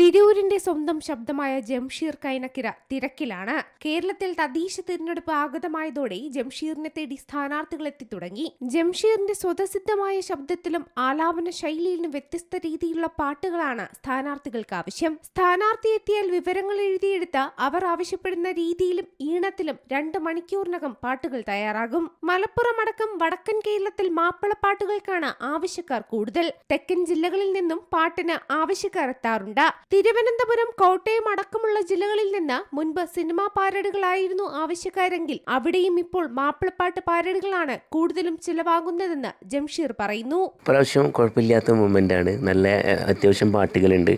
തിരൂരിന്റെ സ്വന്തം ശബ്ദമായ ജംഷീർ കൈനക്കിര തിരക്കിലാണ്. കേരളത്തിൽ തദ്ദേശ തിരഞ്ഞെടുപ്പ് ആഗതമായതോടെ ജംഷീറിനെ തേടി സ്ഥാനാർത്ഥികൾ എത്തിത്തുടങ്ങി ജംഷീറിന്റെ സ്വതസിദ്ധമായ ശബ്ദത്തിലും ആലാപന ശൈലിയിലും വ്യത്യസ്ത രീതിയിലുള്ള പാട്ടുകളാണ് സ്ഥാനാർത്ഥികൾക്ക് ആവശ്യം. സ്ഥാനാർത്ഥി എത്തിയാൽ വിവരങ്ങൾ എഴുതിയെടുത്ത് അവർ ആവശ്യപ്പെടുന്ന രീതിയിലും ഈണത്തിലും രണ്ട് മണിക്കൂറിനകം പാട്ടുകൾ തയ്യാറാകും. മലപ്പുറം അടക്കം വടക്കൻ കേരളത്തിൽ മാപ്പിളപ്പാട്ടുകൾക്കാണ് ആവശ്യക്കാർ കൂടുതൽ. തെക്കൻ ജില്ലകളിൽ നിന്നും പാട്ടിന് ആവശ്യക്കാർ എത്താറുണ്ട്. തിരുവനന്തപുരം കോട്ടയം അടക്കമുള്ള ജില്ലകളിൽ നിന്ന് മുൻപ് സിനിമാ പാരഡുകളായിരുന്നു ആവശ്യക്കാരെങ്കിൽ അവിടെയും ഇപ്പോൾ മാപ്പിളപ്പാട്ട് പാരഡുകളാണ് കൂടുതലും ചിലവാകുന്നതെന്ന് ജംഷീർ പറയുന്നു. പ്രാവശ്യം കുഴപ്പമില്ലാത്ത മൂവ്മെന്റ് ആണ് നല്ല അത്യാവശ്യം പാട്ടുകളുണ്ട്.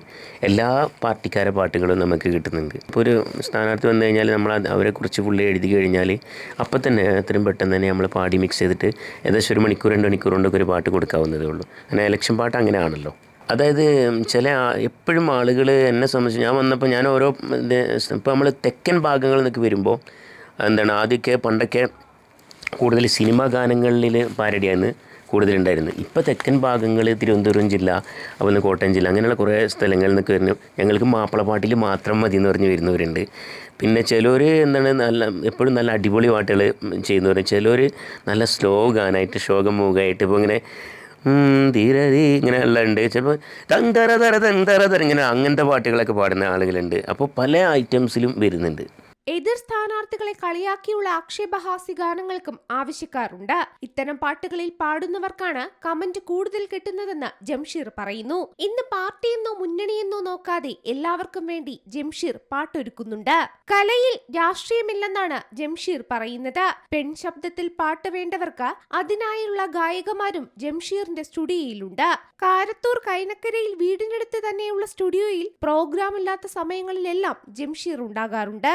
എല്ലാ പാർട്ടിക്കാരെ പാട്ടുകളും നമുക്ക് കിട്ടുന്നുണ്ട്. ഇപ്പോൾ ഒരു സ്ഥാനാർത്ഥി വന്നു കഴിഞ്ഞാൽ നമ്മൾ അവരെ കുറിച്ച് പുള്ളി എഴുതി കഴിഞ്ഞാൽ അപ്പം തന്നെ എത്രയും പെട്ടെന്ന് തന്നെ നമ്മൾ പാടി മിക്സ് ചെയ്തിട്ട് ഏകദേശം ഒരു മണിക്കൂർ രണ്ട് മണിക്കൂർ കൊണ്ടൊക്കെ ഒരു പാട്ട് കൊടുക്കാവുന്നതേ ഉള്ളൂ. അങ്ങനെ ഇലക്ഷൻ പാട്ട് അങ്ങനെയാണല്ലോ. അതായത് ചില എപ്പോഴും ആളുകൾ എന്നെ സംബന്ധിച്ച് ഞാൻ വന്നപ്പോൾ ഞാൻ ഓരോ ഇപ്പോൾ നമ്മൾ തെക്കൻ ഭാഗങ്ങളിൽ നിന്നൊക്കെ വരുമ്പോൾ എന്താണ് ആദ്യമൊക്കെ പണ്ടൊക്കെ കൂടുതൽ സിനിമാ ഗാനങ്ങളിൽ പാരടിയാണ് കൂടുതലുണ്ടായിരുന്നു. ഇപ്പോൾ തെക്കൻ ഭാഗങ്ങൾ തിരുവനന്തപുരം ജില്ല അതുപോലെ കോട്ടയം ജില്ല അങ്ങനെയുള്ള കുറേ സ്ഥലങ്ങളിൽ നിന്നൊക്കെ വരുന്നു ഞങ്ങൾക്ക് മാപ്പിളപ്പാട്ടിൽ മാത്രം മതി എന്ന് പറഞ്ഞ് വരുന്നവരുണ്ട്. പിന്നെ ചിലർ എന്താണ് നല്ല എപ്പോഴും നല്ല അടിപൊളി പാട്ടുകൾ ചെയ്യുന്നവർ ചിലർ നല്ല സ്ലോ ഗാനായിട്ട് ശോകമൂഖമായിട്ട് ഇപ്പോൾ ഇങ്ങനെ ഉം, ഇങ്ങനെ എല്ലാം ഉണ്ട്. ചിലപ്പോൾ തന്തര തര തന്തര തര ഇങ്ങനെ അങ്ങനത്തെ പാട്ടുകളൊക്കെ പാടുന്ന ആളുകളുണ്ട്. അപ്പോൾ പല ഐറ്റംസിലും വരുന്നുണ്ട്. എതിർ സ്ഥാനാർത്ഥികളെ കളിയാക്കിയുള്ള ആക്ഷേപഹാസ്യ ഗാനങ്ങൾക്കും ആവശ്യക്കാരുണ്ട്. ഇത്തരം പാട്ടുകളിൽ പാടുന്നവർക്കാണ് കമന്റ് കൂടുതൽ കിട്ടുന്നതെന്ന് ജംഷീർ പറയുന്നു. ഇന്ന് പാർട്ടിയെന്നോ മുന്നണിയെന്നോ നോക്കാതെ എല്ലാവർക്കും വേണ്ടി ജംഷീർ പാട്ടൊരുക്കുന്നുണ്ട്. കലയിൽ രാഷ്ട്രീയമില്ലെന്നാണ് ജംഷീർ പറയുന്നത്. പെൺ ശബ്ദത്തിൽ പാട്ട് വേണ്ടവർക്ക് അതിനായുള്ള ഗായകമാരും ജംഷീറിന്റെ സ്റ്റുഡിയോയിലുണ്ട്. കാരത്തൂർ കൈനക്കരയിൽ വീടിനടുത്ത് തന്നെയുള്ള സ്റ്റുഡിയോയിൽ പ്രോഗ്രാം ഇല്ലാത്ത സമയങ്ങളിലെല്ലാം ജംഷീർ ഉണ്ടാകാറുണ്ട്.